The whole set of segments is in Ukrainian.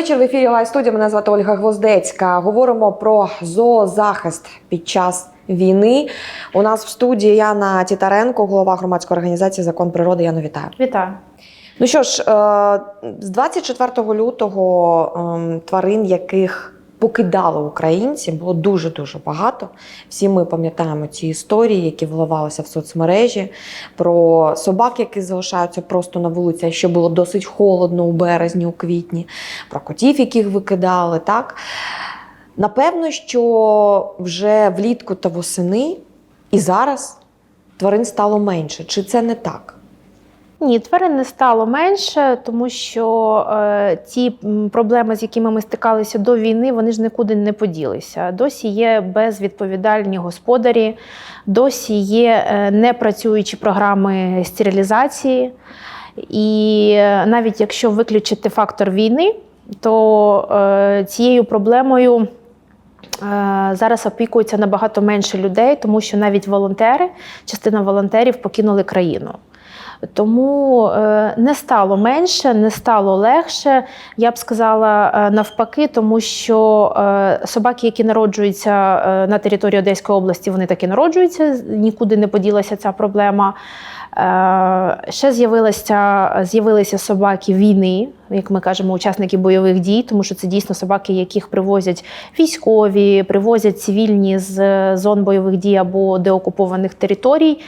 Вечір. В ефірі Лайв студія. Мене звати Ольга Гвоздецька. Говоримо про зоозахист під час війни. У нас в студії Яна Тітаренко, голова громадської організації Закон природи. Яну вітаю. Вітаю. Ну що ж, е, з 24 лютого ем, тварин, яких покидали українці, було дуже дуже багато. Всі ми пам'ятаємо ці історії, які вливалися в соцмережі, про собак, які залишаються просто на вулиці, ще було досить холодно у березні, у квітні, про котів, яких викидали. Так напевно, що вже влітку та восени і зараз тварин стало менше. Чи це не так? Ні, тварин не стало менше, тому що е, ті проблеми, з якими ми стикалися до війни, вони ж нікуди не поділися. Досі є безвідповідальні господарі, досі є е, непрацюючі програми стерилізації. І е, навіть якщо виключити фактор війни, то е, цією проблемою. е, Зараз опікується набагато менше людей, тому що навіть волонтери, частина волонтерів покинули країну. Тому е, не стало менше, не стало легше. Я б сказала е, навпаки, тому що е, собаки, які народжуються на території Одеської області, вони так і народжуються, нікуди не поділася ця проблема. Ще з'явилися собаки війни, як ми кажемо, учасники бойових дій, тому що це дійсно собаки, яких привозять військові, привозять цивільні з зон бойових дій або деокупованих територій.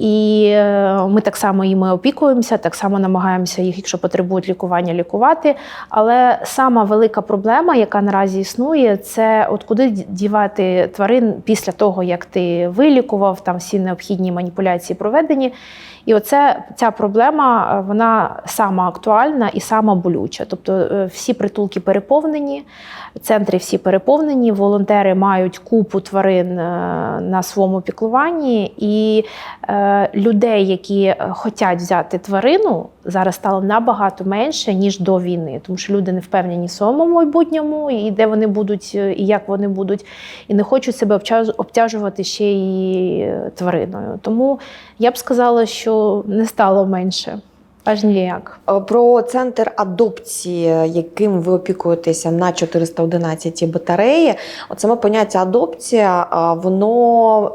І е, ми так само їми опікуємося, так само намагаємося їх, якщо потребують лікування, лікувати. Але сама велика проблема, яка наразі існує, це от куди дівати тварин після того, як ти вилікував, там всі необхідні маніпуляції проведені. І оце ця проблема е, вона сама актуальна і сама болюча. Тобто е, всі притулки переповнені, центри всі переповнені, волонтери мають купу тварин на своєму піклуванні, і людей, які хочуть взяти тварину, зараз стало набагато менше ніж до війни, тому що люди не впевнені в своєму майбутньому, і де вони будуть, е, і як вони будуть, і не хочуть себе обтяжувати ще й е, твариною. Тому я б сказала, що не стало менше. Аж ніяк. Е, Про центр адопції, яким ви опікуєтеся на 411 батареї. От саме поняття адопція, воно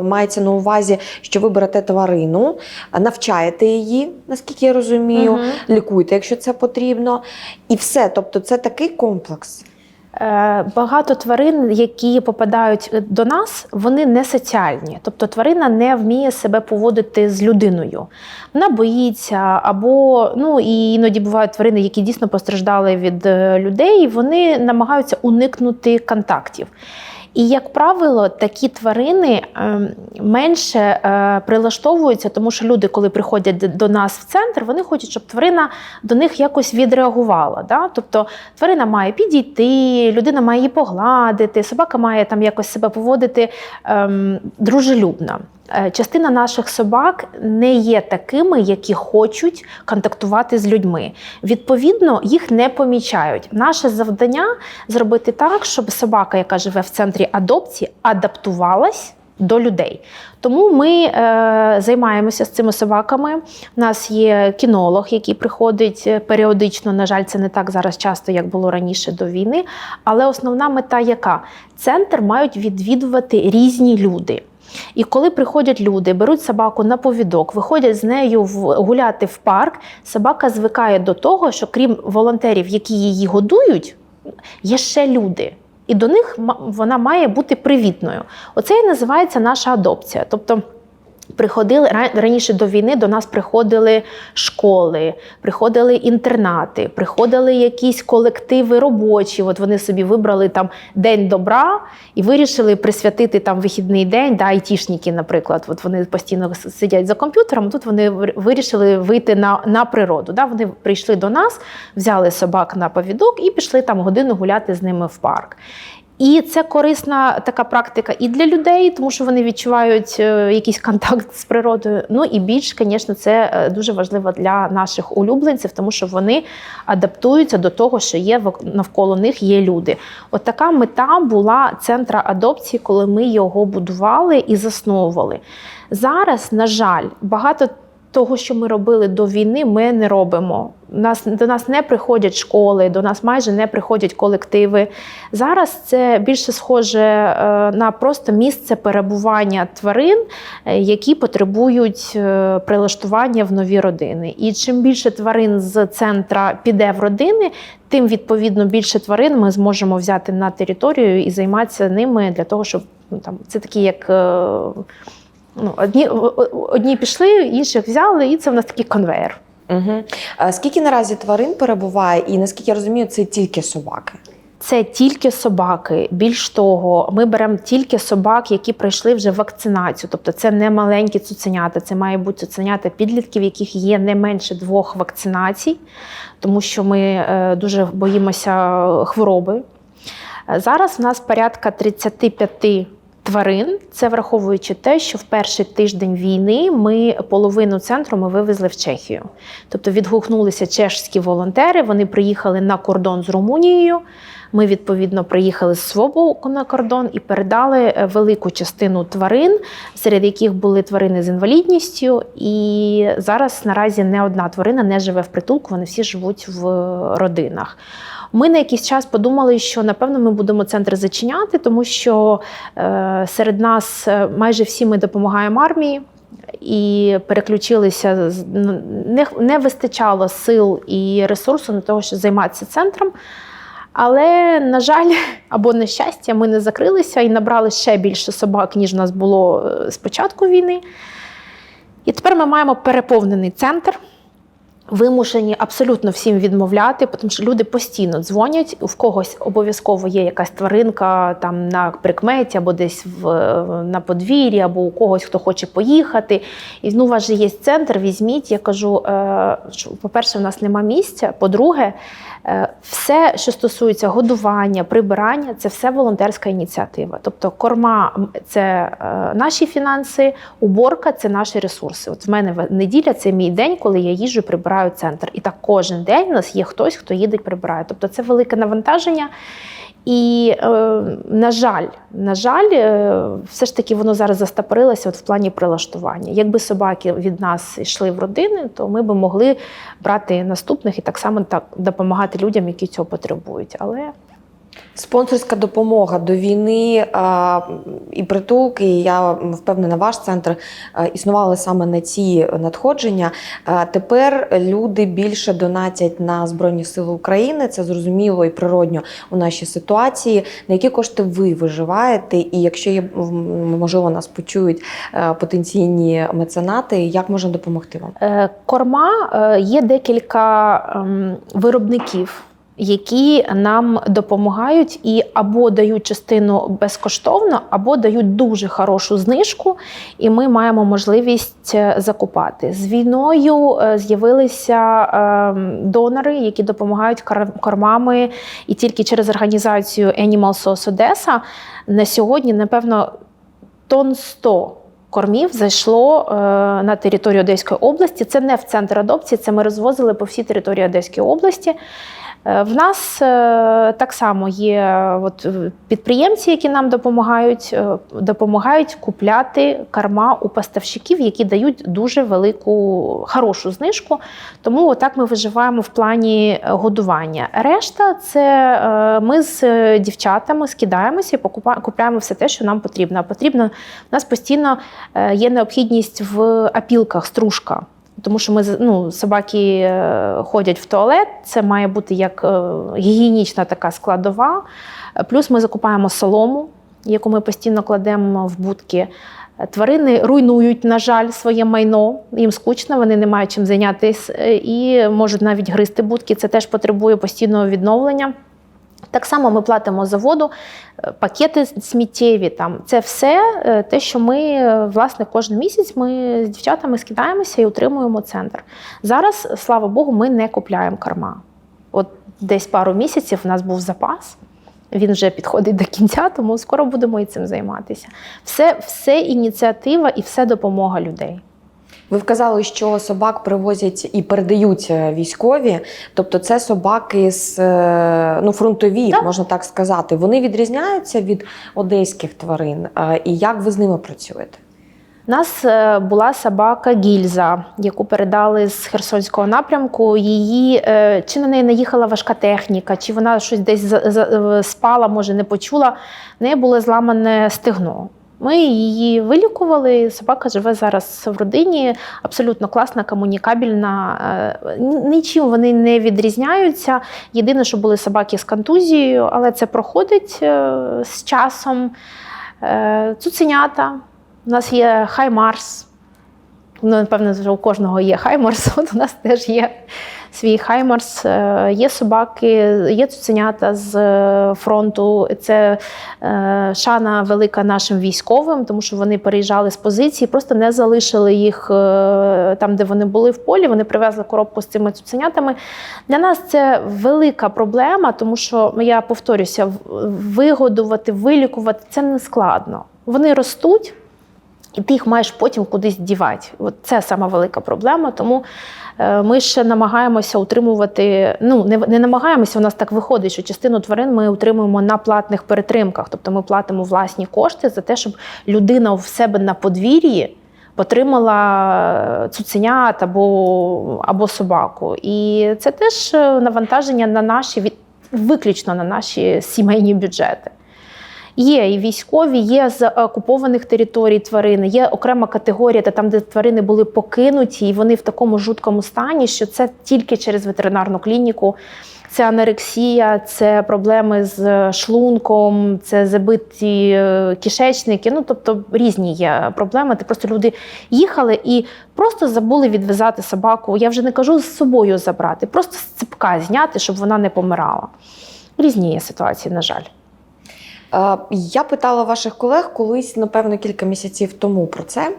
е, мається на увазі, що ви берете тварину, навчаєте її, наскільки я розумію, Мгм. лікуєте, якщо це потрібно, і все. Тобто, це такий комплекс. Е, Багато тварин, які попадають до нас, вони не соціальні. Тобто тварина не вміє себе поводити з людиною. Вона боїться, або ну і іноді бувають тварини, які дійсно постраждали від е, людей, вони намагаються уникнути контактів. І, як правило, такі тварини ем, менше е, прилаштовуються, тому що люди, коли приходять до нас в центр, вони хочуть, щоб тварина до них якось відреагувала. Да? Тобто тварина має підійти, людина має її погладити, собака має там якось себе поводити ем, дружелюбно. Е, Частина наших собак не є такими, які хочуть контактувати з людьми. Відповідно, їх не помічають. Наше завдання зробити так, щоб собака, яка живе в центрі адопції, адаптувалась до людей. Тому ми е, займаємося з цими собаками. У нас є кінолог, який приходить е, періодично. На жаль, це не так зараз часто, як було раніше до війни. Але основна мета яка? Центр мають відвідувати різні люди. І коли приходять люди, беруть собаку на повідок, виходять з нею гуляти в парк, собака звикає до того, що крім волонтерів, які її годують, є ще люди. І до них вона має бути привітною. Оце і називається наша адопція. Тобто Приходили раніше до війни до нас приходили школи, приходили інтернати, приходили якісь колективи робочі. От вони собі вибрали там день добра і вирішили присвятити там вихідний день, да, айтішники, наприклад. От вони постійно сидять за комп'ютером. Тут вони вирішили вийти на, на природу. Да. Вони прийшли до нас, взяли собак на повідок і пішли там годину гуляти з ними в парк. І це корисна така практика і для людей, тому що вони відчувають е, якийсь контакт з природою. Ну і більш, звісно, це е, дуже важливо для наших улюбленців, тому що вони адаптуються до того, що є навколо них є люди. От така мета була центра адопції, коли ми його будували і засновували. Зараз, на жаль, багато того, що ми робили до війни, ми не робимо. Нас до нас не приходять школи, до нас майже не приходять колективи. Зараз це більше схоже е, на просто місце перебування тварин, е, які потребують е, прилаштування в нові родини. І чим більше тварин з центра піде в родини, тим відповідно більше тварин ми зможемо взяти на територію і займатися ними для того, щоб ну, там це такі як. Ну, одні, одні пішли, інших взяли, і це в нас такий конвейер. Угу. Скільки наразі тварин перебуває, і наскільки я розумію, це тільки собаки. Це тільки собаки. Більш того, ми беремо тільки собак, які пройшли вже вакцинацію. Тобто це не маленькі цуценята, це має бути цуценята підлітків, яких є не менше двох вакцинацій, тому що ми е, дуже боїмося хвороби. Е, Зараз в нас порядка 35 тварин. Це враховуючи те, що в перший тиждень війни ми половину центру ми вивезли в Чехію. Тобто відгукнулися чешські волонтери. Вони приїхали на кордон з Румунією. Ми відповідно приїхали з свого на кордон і передали е, велику частину тварин, серед яких були тварини з інвалідністю. І зараз наразі не одна тварина не живе в притулку, вони всі живуть в родинах. Ми на якийсь час подумали, що напевно ми будемо центр зачиняти, тому що е, серед нас е, майже всі ми допомагаємо армії. І переключилися ну, не, не вистачало сил і ресурсу на того, щоб займатися центром. Але, на жаль, або на щастя, ми не закрилися і набрали ще більше собак, ніж у нас було е, з початку війни. І тепер ми маємо переповнений центр. Вимушені абсолютно всім відмовляти, тому що люди постійно дзвонять. В когось обов'язково є якась тваринка там на прикметі, або десь в, на подвір'ї, або у когось, хто хоче поїхати. І ну, у вас же є центр, візьміть. Я кажу: е, що, по-перше, в нас нема місця. По-друге, все, що стосується годування, прибирання, це все волонтерська ініціатива. Тобто, корма це е, наші фінанси, уборка це наші ресурси. От в мене неділя це мій день, коли я їжджу, прибираю центр. І так кожен день у нас є хтось, хто їде прибирає. Тобто це велике навантаження. І, е, на жаль, на жаль, е, все ж таки воно зараз застопорилося от в плані прилаштування. Якби собаки від нас йшли в родини, то ми б могли брати наступних і так само так допомагати людям, які цього потребують. Але Спонсорська допомога до війни а, і притулки, я впевнена, ваш центр існували саме на ці надходження. А, тепер люди більше донатять на Збройні Сили України. Це зрозуміло і природньо у нашій ситуації. На які кошти ви виживаєте? І якщо є можливо нас почують потенційні меценати, як можна допомогти вам? Е, Корма е, є декілька ем, виробників. Які нам допомагають і або дають частину безкоштовно, або дають дуже хорошу знижку, і ми маємо можливість е, закупати. З війною е, з'явилися ем, донори, які допомагають кормами, і тільки через організацію Animal Sauce Odessa на сьогодні, напевно, тонн 100 кормів зайшло е, на територію Одеської області. Це не в центр адопції, це ми розвозили по всій території Одеської області. Е, В нас е, так само є е, от, підприємці, які нам допомагають, допомагають купляти карма у поставщиків, які дають дуже велику хорошу знижку. Тому отак ми виживаємо в плані годування. Решта це ми з дівчатами скидаємося і купляємо все те, що нам потрібно. Потрібно у нас постійно є необхідність в опілках, стружка. Тому що ми ну, собаки е, ходять в туалет, це має бути як е, гігієнічна така складова. Плюс ми закупаємо солому, яку ми постійно кладемо в будки. Тварини руйнують, на жаль, своє майно. Їм скучно, вони не мають чим зайнятися е, і можуть навіть гризти будки. Це теж потребує постійного відновлення. Так само ми платимо за воду, е, пакети сміттєві. Там це все е, те, що ми е, власне кожен місяць ми з дівчатами скидаємося і утримуємо центр. Зараз, слава Богу, ми не купляємо карма. От десь пару місяців у нас був запас. Він вже підходить до кінця, тому скоро будемо і цим займатися. Все, все ініціатива і все допомога людей. Ви вказали, що собак привозять і передають е, військові, тобто це собаки з е, ну, фронтові, Так. можна так сказати. Вони відрізняються від одеських тварин. Е, І як ви з ними працюєте? У нас була собака Гільза, яку передали з Херсонського напрямку. Її чи на неї наїхала важка техніка, чи вона щось десь спала, може не почула. В неї було зламане стегно. Ми її вилікували. Собака живе зараз в родині, абсолютно класна, комунікабельна. е, Нічим вони не відрізняються. Єдине, що були собаки з контузією, але це проходить е, з часом. Е, Цуценята. У нас є Хаймарс. Ну, напевно, у кожного є Хаймарс. От у нас теж є свій Хаймарс. Е, Є собаки, є цуценята з е, фронту. Це е, шана велика нашим військовим, тому що вони переїжджали з позиції, просто не залишили їх там, де вони були в полі. Вони привезли коробку з цими цуценятами. Для нас це велика проблема, тому що я повторюся, вигодувати, вилікувати це не складно. Вони ростуть. І ти їх маєш потім кудись дівати. От це сама велика проблема. Тому е, ми ще намагаємося утримувати. Ну не, не намагаємося, у нас так виходить, що частину тварин ми утримуємо на платних перетримках. Тобто ми платимо власні кошти за те, щоб людина в себе на подвір'ї отримала цуценят або, або собаку. І це теж е, навантаження на наші виключно на наші сімейні бюджети. Є і військові, є з окупованих територій тварини, є окрема категорія, та там, де тварини були покинуті, і вони в такому жуткому стані, що це тільки через ветеринарну клініку. Це анорексія, це проблеми з шлунком, це забиті е, кишечники. Ну тобто різні є проблеми. Ти просто люди їхали і просто забули відв'язати собаку. Я вже не кажу з собою забрати, просто з ципка зняти, щоб вона не помирала. Різні є ситуації, на жаль. Е, Я питала ваших колег колись, напевно, кілька місяців тому про це.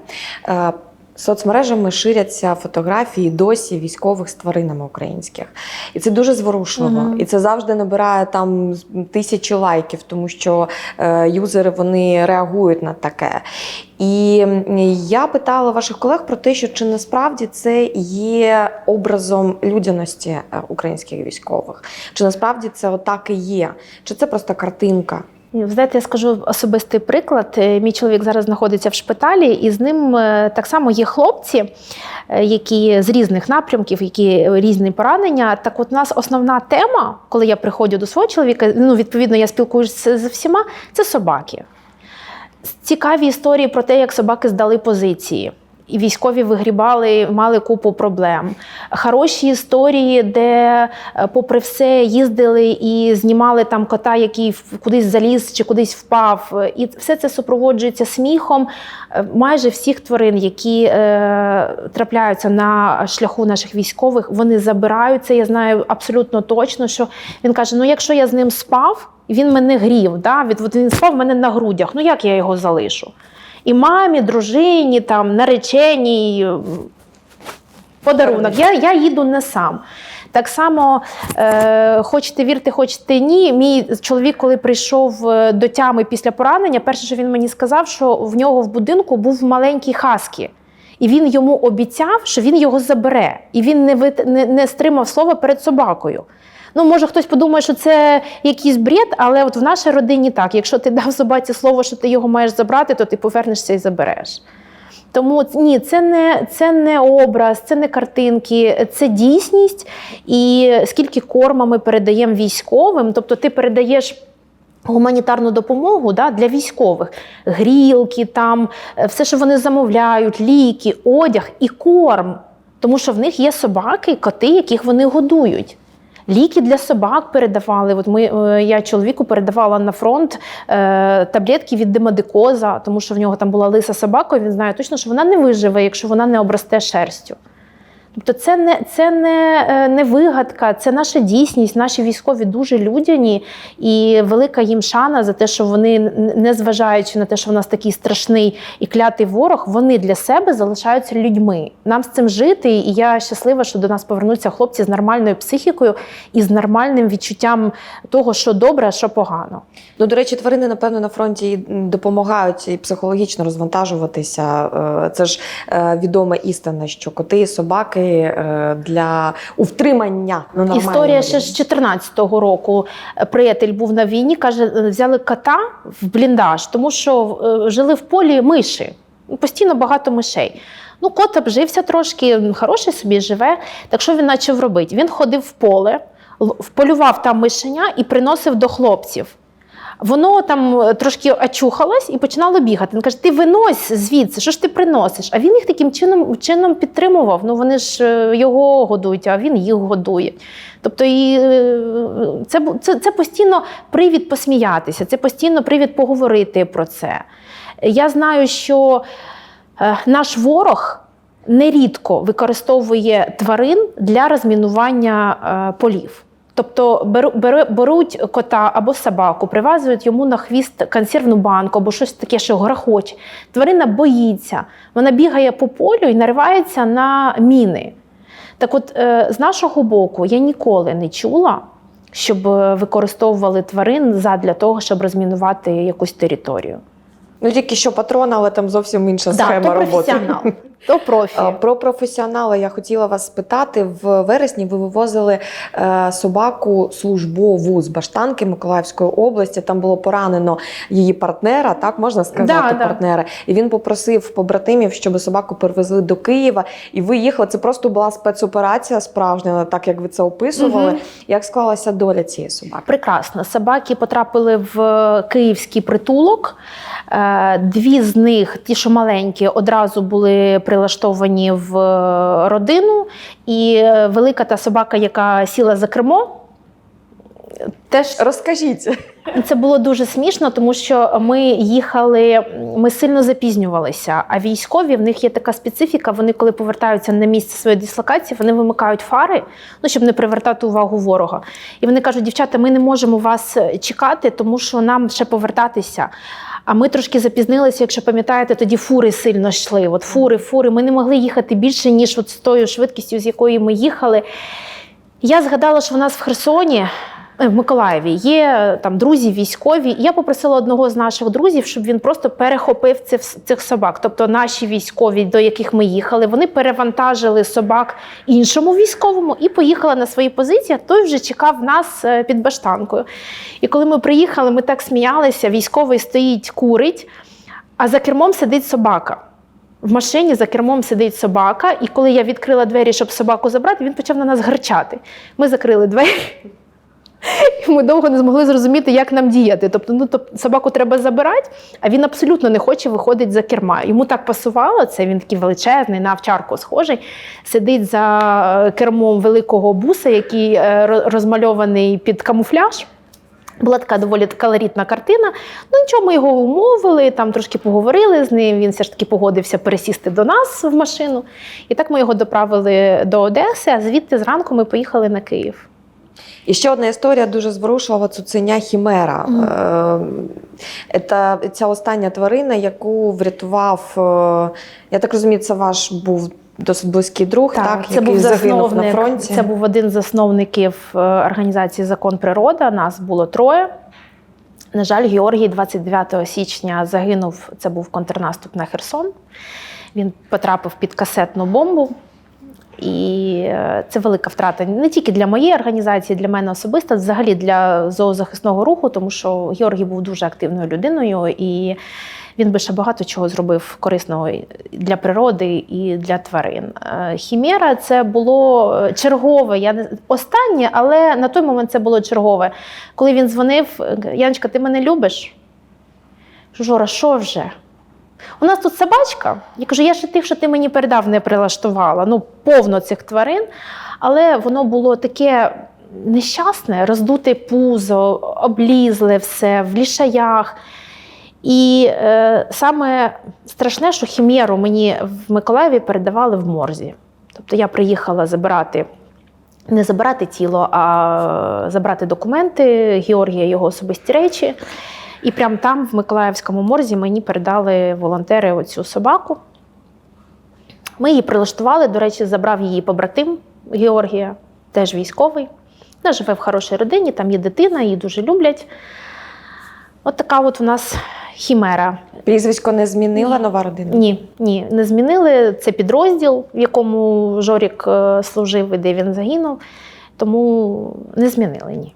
Е, Соцмережами ширяться фотографії досі військових з тваринами українських. І це дуже зворушливо. Мгм. І це завжди набирає там тисячі лайків, тому що е, юзери вони реагують на таке. І я питала ваших колег про те, що чи насправді це є образом людяності е, українських військових, чи насправді це отак і є, чи це просто картинка. Знаєте, я скажу особистий приклад. Е, Мій чоловік зараз знаходиться в шпиталі, і з ним е, так само є хлопці, е, які з різних напрямків, які різні поранення. Так, от у нас основна тема, коли я приходжу до свого чоловіка, ну відповідно, я спілкуюся з всіма, це собаки. Цікаві історії про те, як собаки здали позиції. І військові вигрібали, мали купу проблем. Хороші історії, де, е, попри все, їздили і знімали там кота, який кудись заліз чи кудись впав. І все це супроводжується сміхом е, майже всіх тварин, які е, трапляються на шляху наших військових. Вони забираються. Я знаю абсолютно точно, що він каже: ну, якщо я з ним спав, він мене грів. Да? Від, він спав в мене на грудях. Ну як я його залишу? І мамі, дружині, там, нареченій, подарунок. Я, я їду не сам. Так само, е, хочете вірте, хочете ні. Мій чоловік, коли прийшов е, до тями після поранення, перше, що він мені сказав, що в нього в будинку був маленький хаскі. І він йому обіцяв, що він його забере. І він не, вит... не, не стримав слова перед собакою. Ну, може, хтось подумає, що це якийсь бред, але от в нашій родині так. Якщо ти дав собаці слово, що ти його маєш забрати, то ти повернешся і забереш. Тому ні, це не, це не образ, це не картинки, це дійсність. І скільки корма ми передаємо військовим, тобто ти передаєш. Гуманітарну допомогу да, для військових, грілки, там, е, все, що вони замовляють, ліки, одяг і корм. Тому що в них є собаки, коти, яких вони годують. Ліки для собак передавали. От ми, е, я чоловіку передавала на фронт е, таблетки від демодикоза, тому що в нього там була лиса собака, він знає точно, що вона не виживе, якщо вона не обросте шерстю. Тобто це не, це не, е, не вигадка, це наша дійсність. Наші військові дуже людяні і велика їм шана за те, що вони, не зважаючи на те, що в нас такий страшний і клятий ворог, вони для себе залишаються людьми. Нам з цим жити, і я щаслива, що до нас повернуться хлопці з нормальною психікою і з нормальним відчуттям того, що добре, а що погано. Ну, до речі, тварини, напевно, на фронті допомагають і психологічно розвантажуватися. Е, Це ж е, відома істина, що коти і собаки е, для втримання на нормальному Історія ще з 14-го року. Приятель був на війні, каже, взяли кота в бліндаж, тому що е, жили в полі миші. Постійно багато мишей. Ну, кот обжився трошки, хороший собі живе. Так що він почав робити? Він ходив в поле, вполював там мишеня і приносив до хлопців. Воно там е, трошки очухалось і починало бігати. Він каже: ти винось звідси, що ж ти приносиш? А він їх таким чином, чином підтримував. Ну вони ж е, його годують, а він їх годує. Тобто, і е, це, це, це постійно привід посміятися, це постійно привід поговорити про це. Я знаю, що наш ворог нерідко використовує тварин для розмінування полів. Тобто беру, беру- беруть кота або собаку, прив'язують йому на хвіст консервну банку або щось таке, що грохоче. Тварина боїться, вона бігає по полю і наривається на міни. Так от, е, з нашого боку, я ніколи не чула, щоб е, використовували тварин задля того, щоб розмінувати якусь територію. Ну тільки що патрона, але там зовсім інша Да, схема то роботи. то профі. Про професіонала я хотіла вас спитати. В вересні ви вивозили е, собаку службову з Баштанки Миколаївської області. Там було поранено її партнера, так можна сказати, Да, да. партнера. І він попросив побратимів, щоб собаку перевезли до Києва. І ви їхали. Це просто була спецоперація справжня, так як ви це описували. Мгм. Як склалася доля цієї собаки? Прекрасно. Собаки потрапили в київський притулок. Е, Дві з них, ті, що маленькі, одразу були прилаштовані в е, родину. І е, велика та собака, яка сіла за кермо, теж Розкажіть. це було дуже смішно, тому що ми їхали, ми сильно запізнювалися. А військові в них є така специфіка. Вони, коли повертаються на місце своєї дислокації, вони вимикають фари, ну щоб не привертати увагу ворога. І вони кажуть: дівчата, ми не можемо вас чекати, тому що нам ще повертатися. А ми трошки запізнилися, якщо пам'ятаєте, тоді фури сильно йшли. От фури, фури. Ми не могли їхати більше, ніж от з тою швидкістю, з якою ми їхали. Я згадала, що в нас в Херсоні. Е, В Миколаєві є е, там друзі військові. Я попросила одного з наших друзів, щоб він просто перехопив цих, цих собак. Тобто наші військові, до яких ми їхали, вони перевантажили собак іншому військовому і поїхали на свої позиції. Той вже чекав нас е, під баштанкою. І коли ми приїхали, ми так сміялися. Військовий стоїть, курить, а за кермом сидить собака. В машині за кермом сидить собака, і коли я відкрила двері, щоб собаку забрати, він почав на нас гарчати. Ми закрили двері. І ми довго не змогли зрозуміти, як нам діяти. Тобто, ну тобто собаку треба забирати, а він абсолютно не хоче виходити за керма. Йому так пасувало це. Він такий величезний, на овчарку схожий, сидить за е, кермом великого буса, який е, розмальований під камуфляж. Була така доволі колоритна картина. Ну нічого, ми його умовили, там трошки поговорили з ним. Він все ж таки погодився пересісти до нас в машину. І так ми його доправили до Одеси, а звідти зранку ми поїхали на Київ. І ще одна історія дуже зворушлива цуценя Хімера. Це ця остання тварина, яку врятував, е, я так розумію, це ваш був досить близький друг, так, це який був загинув на фронті. Це був один з засновників е, організації Закон Природа. Нас було троє. На жаль, Георгій 29 січня загинув. Це був контрнаступ на Херсон. Він потрапив під касетну бомбу. І е, це велика втрата не тільки для моєї організації, для мене особисто, взагалі для зоозахисного руху, тому що Георгій був дуже активною людиною, і він би ще багато чого зробив корисного для природи і для тварин. Е, Хімера це було е, чергове, я не останнє, але на той момент це було чергове. Коли він дзвонив, Яночка, ти мене любиш? Жора, що вже? У нас тут собачка. Я кажу, я ще тих, що ти мені передав, не прилаштувала. Ну, повно цих тварин. Але воно було таке нещасне, роздуте пузо, облізле все, в лішаях. І е, саме страшне, що хімєру мені в Миколаєві передавали в морзі. Тобто я приїхала забирати. Не забирати тіло, а забрати документи Георгія, його особисті речі. І прямо там, в Миколаївському морзі, мені передали волонтери оцю собаку. Ми її прилаштували. До речі, забрав її побратим Георгія, теж військовий. Вона живе в хорошій родині, там є дитина, її дуже люблять. От така от у нас хімера. Прізвисько не змінила Ні. нова родина? Ні, ні, не змінили. Це підрозділ, в якому Жорік е, служив і де він загинув. Тому не змінили ні.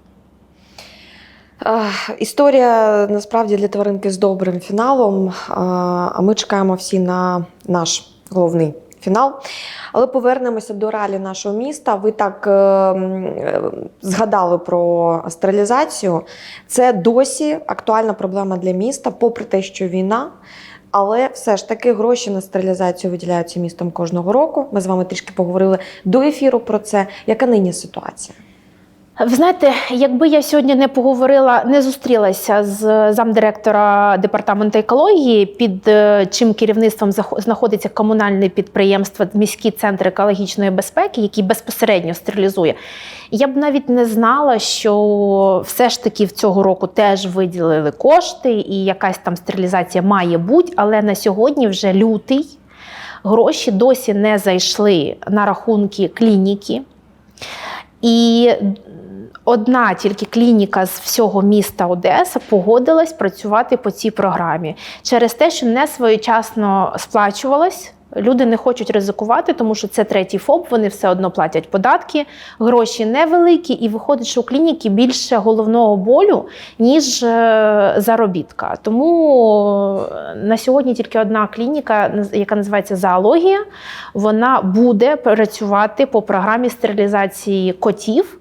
Історія насправді для тваринки з добрим фіналом. А ми чекаємо всі на наш головний фінал. Але повернемося до реалій нашого міста. Ви так е, згадали про стерилізацію. Це досі актуальна проблема для міста, попри те, що війна. Але все ж таки гроші на стерилізацію виділяються містом кожного року. Ми з вами трішки поговорили до ефіру про це. Яка нині ситуація? Ви знаєте, якби я сьогодні не поговорила, не зустрілася з замдиректора департаменту екології, під е, чим керівництвом знаходиться комунальне підприємство міський центр екологічної безпеки, який безпосередньо стерилізує. Я б навіть не знала, що все ж таки в цього року теж виділили кошти, і якась там стерилізація має бути, але на сьогодні вже лютий. Гроші досі не зайшли на рахунки клініки. І одна тільки клініка з всього міста Одеса погодилась працювати по цій програмі через те, що не своєчасно сплачувалась. Люди не хочуть ризикувати, тому що це третій ФОП, вони все одно платять податки, гроші невеликі, і виходить, що у клініки більше головного болю, ніж е, заробітка. Тому е, на сьогодні тільки одна клініка, яка називається зоологія, вона буде працювати по програмі стерилізації котів.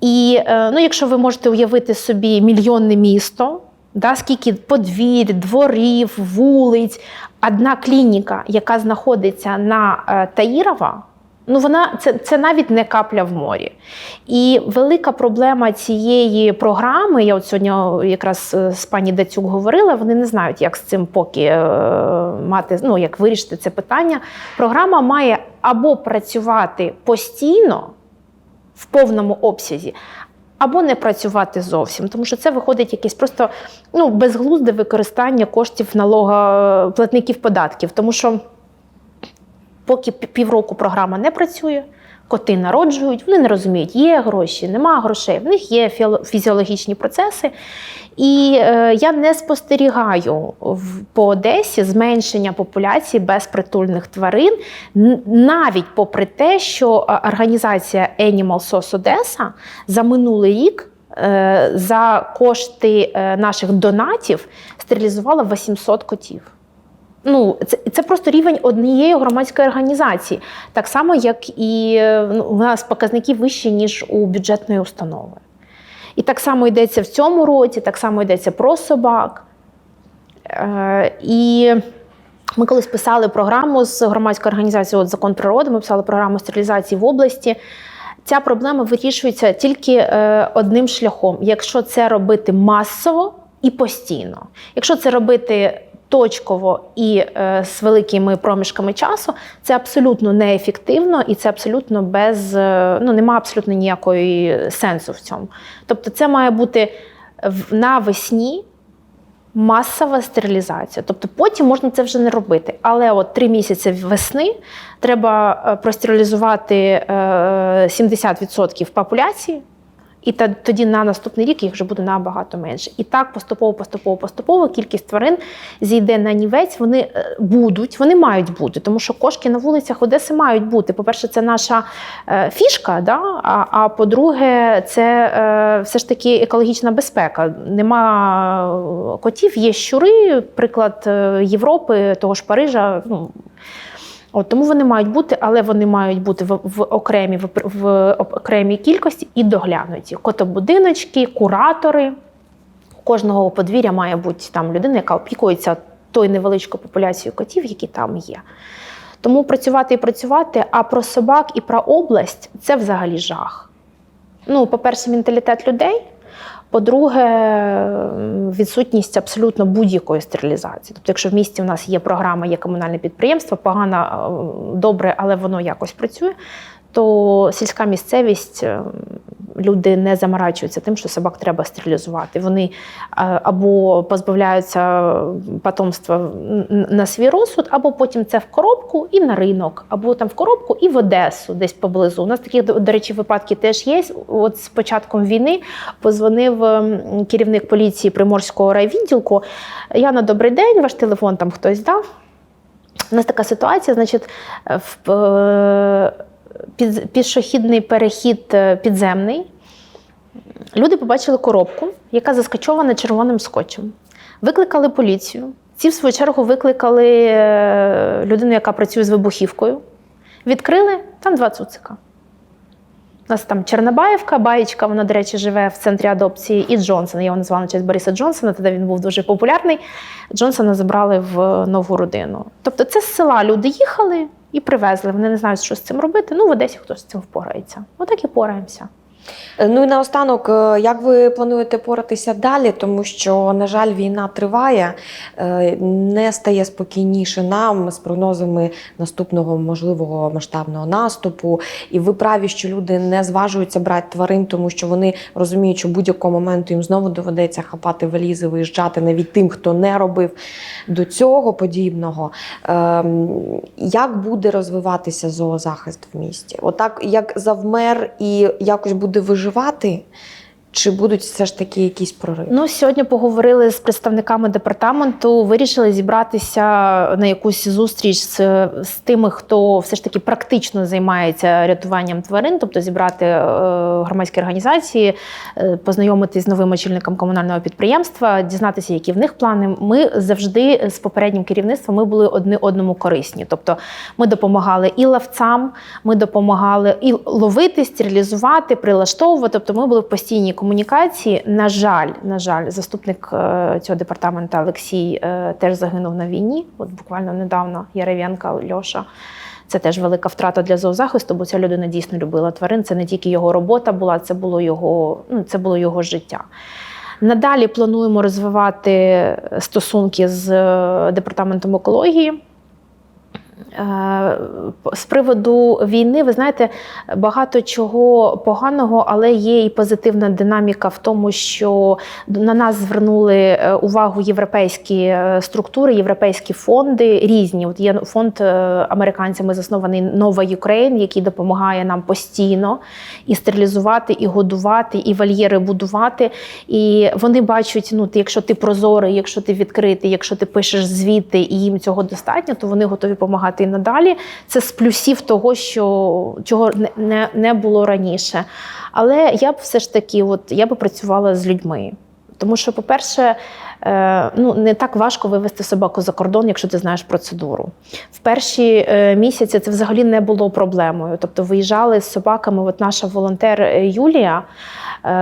І е, ну, якщо ви можете уявити собі мільйонне місто, да, скільки подвір'я, дворів, вулиць, одна клініка, яка знаходиться на е, Таїрова, ну вона це, це навіть не капля в морі. І велика проблема цієї програми, я от сьогодні якраз е, з пані Дацюк говорила, вони не знають, як з цим поки мати, ну як вирішити це питання. Програма має або працювати постійно в повному обсязі, або не працювати зовсім, тому що це виходить якесь просто ну, безглузде використання коштів налогоплатників податків. тому що поки півроку програма не працює, коти народжують, вони не розуміють, є гроші, нема грошей, в них є фізіологічні процеси. І е, я не спостерігаю в, по Одесі зменшення популяції безпритульних тварин, навіть попри те, що е, організація Animal SOS Одеса за минулий рік. е, За кошти е, наших донатів стерилізувала 800 котів. Ну, це, це просто рівень однієї громадської організації, так само, як і ну, у нас показники вищі, ніж у бюджетної установи. І так само йдеться в цьому році, так само йдеться про собак. Е, і ми колись писали програму з громадською організацією от Закон природи, ми писали програму стерилізації в області. Ця проблема вирішується тільки е, одним шляхом: якщо це робити масово і постійно. Якщо це робити точково і е, з великими проміжками часу, це абсолютно неефективно і це абсолютно без е, ну немає абсолютно ніякої сенсу в цьому. Тобто, це має бути навесні масова стерилізація. Тобто потім можна це вже не робити. Але от три місяці весни треба е, простерилізувати е, 70% популяції. І та- тоді на наступний рік їх вже буде набагато менше. І так поступово, поступово, поступово кількість тварин зійде на нівець. Вони е, будуть, вони мають бути, тому що кошки на вулицях Одеси мають бути. По-перше, це наша е, фішка. Да? А, а по-друге, це е, все ж таки екологічна безпека. Нема котів, є щури, приклад е, Європи, того ж Парижа. Ну, От, тому вони мають бути, але вони мають бути в, в, окремій, в, в окремій кількості і доглянуті. Котобудиночки, куратори. У кожного подвір'я має бути там людина, яка опікується тою невеличкою популяцією котів, які там є. Тому працювати і працювати, а про собак і про область це взагалі жах. Ну, по-перше, менталітет людей. По-друге, відсутність абсолютно будь-якої стерилізації. Тобто, якщо в місті в нас є програма, є комунальне підприємство, погано, е, добре, але воно якось працює, то сільська місцевість е, люди не заморачуються тим, що собак треба стерилізувати. Вони е, або позбавляються потомства на свій розсуд, або потім це в коробку і на ринок, або там в коробку і в Одесу, десь поблизу. У нас такі, до речі, випадки теж є. От з початком війни позвонив ем, керівник поліції Приморського райвідділку. Яна, добрий день, ваш телефон там хтось дав. У нас така ситуація, значить, в е, пішохідний перехід е, підземний. Люди побачили коробку яка заскочована червоним скотчем. Викликали поліцію. Ці, в свою чергу, викликали е, людину, яка працює з вибухівкою. Відкрили там два цуцика. У нас там Чернобаївка, Баєчка, вона, до речі, живе в центрі адопції, і Джонсон. Я його назвала на честь Бориса Джонсона, тоді він був дуже популярний. Джонсона забрали в нову родину. Тобто, це з села люди їхали і привезли. Вони не знають, що з цим робити. Ну, в Одесі хтось з цим впорається. Отак і пораємося. Е, Ну і наостанок, е, як ви плануєте поратися далі? Тому що, на жаль, війна триває, е, не стає спокійніше нам з прогнозами наступного можливого масштабного наступу. І ви праві, що люди не зважуються брати тварин, тому що вони розуміють, що будь-якого моменту їм знову доведеться хапати валізи, виїжджати навіть тим, хто не робив до цього подібного. Ем, Як буде розвиватися зоозахист в місті? Отак, як завмер і якось буде виживати, чи будуть все ж таки якісь прориви? Ну, сьогодні поговорили з представниками департаменту, вирішили зібратися на якусь зустріч з, з тими, хто все ж таки практично займається рятуванням тварин, тобто зібрати е, громадські організації, е, познайомитись з новим очільником комунального підприємства, дізнатися, які в них плани. Ми завжди з попереднім керівництвом ми були одне одному корисні. Тобто ми допомагали і ловцям, ми допомагали і ловити, стерилізувати, прилаштовувати. Тобто ми були в постійній комунікації. На жаль, на жаль, заступник е, цього департаменту Олексій е, теж загинув на війні. От буквально недавно Яровенка Льоша. Це теж велика втрата для зоозахисту, бо ця людина дійсно любила тварин. Це не тільки його робота була, це було його, ну, це було його життя. Надалі плануємо розвивати стосунки з е, департаментом екології. Е, З приводу війни, ви знаєте, багато чого поганого, але є і позитивна динаміка в тому, що на нас звернули е, увагу європейські е, структури, європейські фонди різні. От є фонд американцями заснований Нова Юкрейн, який допомагає нам постійно і стерилізувати, і годувати, і вольєри будувати. І вони бачать, ну якщо ти прозорий, якщо ти відкритий, якщо ти пишеш звіти і їм цього достатньо, то вони готові допомагати і надалі. Це з плюсів того, що чого не, не, було раніше. Але я б все ж таки, от я би працювала з людьми. Тому що, по-перше, е, ну не так важко вивести собаку за кордон, якщо ти знаєш процедуру. В перші е, місяці це взагалі не було проблемою. Тобто виїжджали з собаками. От наша волонтер е, Юлія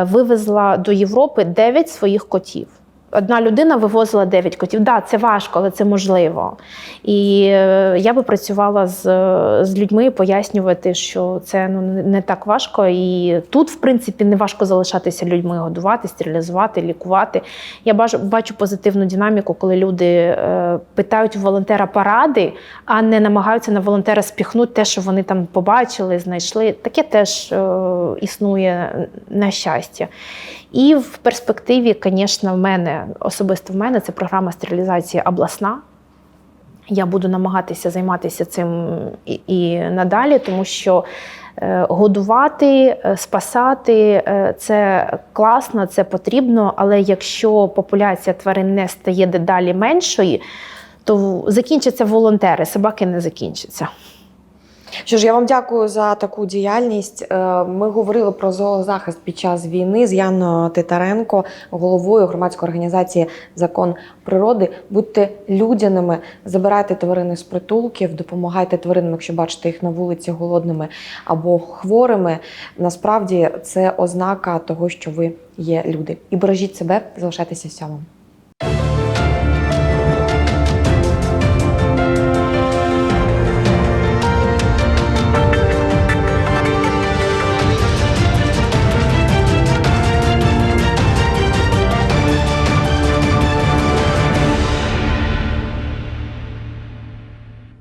вивезла до Європи 9 своїх котів. Одна людина вивозила 9 котів. Да, це важко, але це можливо. І е, я би працювала з, з людьми, пояснювати, що це ну не так важко. І тут, в принципі, не важко залишатися людьми, годувати, стерилізувати, лікувати. Я бачу, бачу позитивну динаміку, коли люди е, питають у волонтера поради, а не намагаються на волонтера спіхнути те, що вони там побачили, знайшли. Таке теж е, існує на щастя. І в перспективі, звісно, в мене особисто в мене це програма стерилізації обласна. Я буду намагатися займатися цим і, і надалі, тому що е, годувати, е, спасати е, це класно, це потрібно. Але якщо популяція тварин не стає дедалі меншої, то закінчаться волонтери, собаки не закінчаться. Що ж, я вам дякую за таку діяльність. Е, Ми говорили про зоозахист під час війни з Яною Титаренко, головою громадської організації Закон природи. Будьте людяними, забирайте тварини з притулків, допомагайте тваринам, якщо бачите їх на вулиці голодними або хворими. Насправді це ознака того, що ви є люди. І бережіть себе, залишайтеся сьомим.